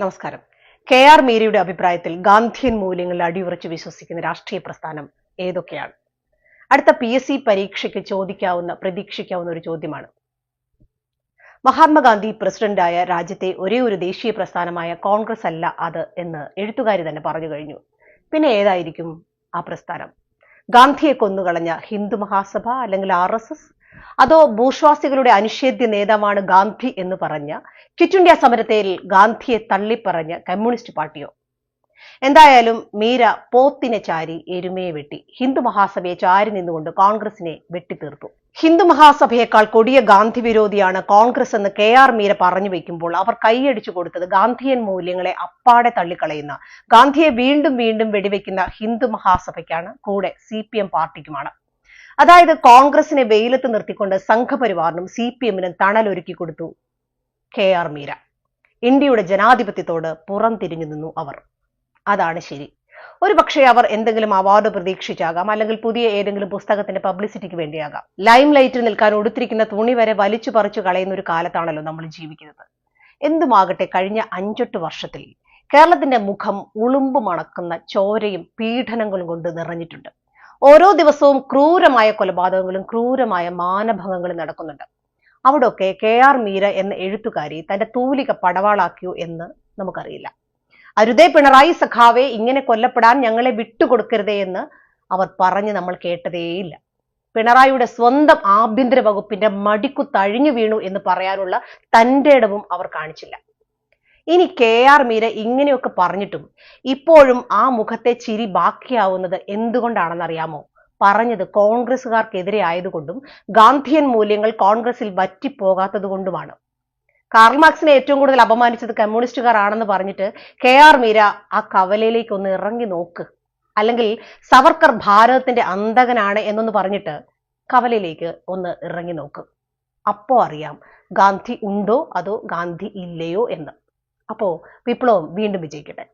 നമസ്കാരം. K R മീരയുടെ അഭിപ്രായത്തിൽ ഗാന്ധിയൻ മൂല്യങ്ങളിൽ അടിയുറച്ച് വിശ്വസിക്കുന്ന രാഷ്ട്രീയ പ്രസ്ഥാനം ഏതൊക്കെയാണ്? അടുത്ത പി എസ് സി പരീക്ഷയ്ക്ക് ചോദിക്കാവുന്ന പ്രതീക്ഷിക്കാവുന്ന ഒരു ചോദ്യമാണ്. മഹാത്മാഗാന്ധി പ്രസിഡന്റായ രാജ്യത്തെ ഒരേ ഒരു ദേശീയ പ്രസ്ഥാനമായ കോൺഗ്രസ് അല്ല അത് എന്ന് എഴുത്തുകാരി തന്നെ പറഞ്ഞു കഴിഞ്ഞു. പിന്നെ ഏതായിരിക്കും ആ പ്രസ്ഥാനം? ഗാന്ധിയെ കൊന്നുകളഞ്ഞ ഹിന്ദു മഹാസഭ അല്ലെങ്കിൽ ആർ എസ് എസ്? അതോ ഭൂഷ്വാസികളുടെ അനിഷേധ്യ നേതാവാണ് ഗാന്ധി എന്ന് പറഞ്ഞ ക്വിറ്റ് ഇന്ത്യ സമരത്തിൽ ഗാന്ധിയെ തള്ളിപ്പറഞ്ഞ കമ്മ്യൂണിസ്റ്റ് പാർട്ടിയോ? എന്തായാലും മീര പോത്തിനെ ചാരി എരുമയെ വെട്ടി. ഹിന്ദു മഹാസഭയെ ചാരി നിന്നുകൊണ്ട് കോൺഗ്രസിനെ വെട്ടിത്തീർത്തു. ഹിന്ദു മഹാസഭയേക്കാൾ കൊടിയ ഗാന്ധി വിരോധിയാണ് കോൺഗ്രസ് എന്ന് കെ ആർ മീര പറഞ്ഞു വയ്ക്കുമ്പോൾ അവർ കൈയടിച്ചു കൊടുത്തത് ഗാന്ധിയൻ മൂല്യങ്ങളെ അപ്പാടെ തള്ളിക്കളയുന്ന ഗാന്ധിയെ വീണ്ടും വീണ്ടും വെടിവെക്കുന്ന ഹിന്ദു മഹാസഭയ്ക്കാണ് കൂടെ സി പി എം പാർട്ടിക്കുമാണ്. അതായത് കോൺഗ്രസിനെ വെയിലത്ത് നിർത്തിക്കൊണ്ട് സംഘപരിവാറിനും സി പി എമ്മിനും തണലൊരുക്കി കൊടുത്തു കെ ആർ മീര. ഇന്ത്യയുടെ ജനാധിപത്യത്തോട് പുറം തിരിഞ്ഞു നിന്നു അവർ. അതാണ് ശരി. ഒരു പക്ഷേ അവർ എന്തെങ്കിലും അവാർഡ് പ്രതീക്ഷിച്ചാകാം അല്ലെങ്കിൽ പുതിയ ഏതെങ്കിലും പുസ്തകത്തിന്റെ പബ്ലിസിറ്റിക്ക് വേണ്ടിയാകാം. ലൈം ലൈറ്റിൽ നിൽക്കാൻ ഉടുത്തിരിക്കുന്ന തുണി വരെ വലിച്ചു പറിച്ചു കളയുന്ന ഒരു കാലത്താണല്ലോ നമ്മൾ ജീവിക്കുന്നത്. എന്തുമാകട്ടെ കഴിഞ്ഞ അഞ്ചെട്ട് വർഷത്തിൽ കേരളത്തിന്റെ മുഖം ഉളുമ്പ് മണക്കുന്ന ചോരയും പീഡനങ്ങളും കൊണ്ട് നിറഞ്ഞിട്ടുണ്ട്. ഓരോ ദിവസവും ക്രൂരമായ കൊലപാതകങ്ങളും ക്രൂരമായ മാനഭംഗങ്ങളും നടക്കുന്നുണ്ട്. അവിടൊക്കെ കെ ആർ മീര എന്ന എഴുത്തുകാരി തന്റെ തൂലിക പടവാളാക്കിയോ എന്ന് നമുക്കറിയില്ല. അരുതേ പിണറായി സഖാവെ ഇങ്ങനെ കൊല്ലപ്പെടാൻ ഞങ്ങളെ വിട്ടുകൊടുക്കരുതേ എന്ന് അവർ പറഞ്ഞ് നമ്മൾ കേട്ടതേയില്ല. പിണറായിയുടെ സ്വന്തം ആഭ്യന്തര വകുപ്പിന്റെ മടിക്കു തഴിഞ്ഞു വീണു എന്ന് പറയാനുള്ള തന്റെ ഇടവും അവർ കാണിച്ചില്ല. ഇനി കെ ആർ മീര ഇങ്ങനെയൊക്കെ പറഞ്ഞിട്ടും ഇപ്പോഴും ആ മുഖത്തെ ചിരി ബാക്കിയാവുന്നത് എന്തുകൊണ്ടാണെന്നറിയാമോ? പറഞ്ഞത് കോൺഗ്രസുകാർക്കെതിരെ ആയതുകൊണ്ടും ഗാന്ധിയൻ മൂല്യങ്ങൾ കോൺഗ്രസിൽ വറ്റിപ്പോകാത്തത് കൊണ്ടുമാണ്. കാർൽ മാർക്സിനെ ഏറ്റവും കൂടുതൽ അപമാനിച്ചത് കമ്മ്യൂണിസ്റ്റുകാർ ആണെന്ന് പറഞ്ഞിട്ട് കെ ആർ മീര ആ കവലയിലേക്ക് ഒന്ന് ഇറങ്ങി നോക്ക്. അല്ലെങ്കിൽ സവർക്കർ ഭാരതത്തിന്റെ അന്തകനാണ് എന്നൊന്ന് പറഞ്ഞിട്ട് കവലയിലേക്ക് ഒന്ന് ഇറങ്ങി നോക്ക്. അപ്പോ അറിയാം ഗാന്ധി ഉണ്ടോ അതോ ഗാന്ധി ഇല്ലയോ എന്ന്. അപ്പോ വിപ്ലവം വീണ്ടും വിജയിക്കട്ടെ.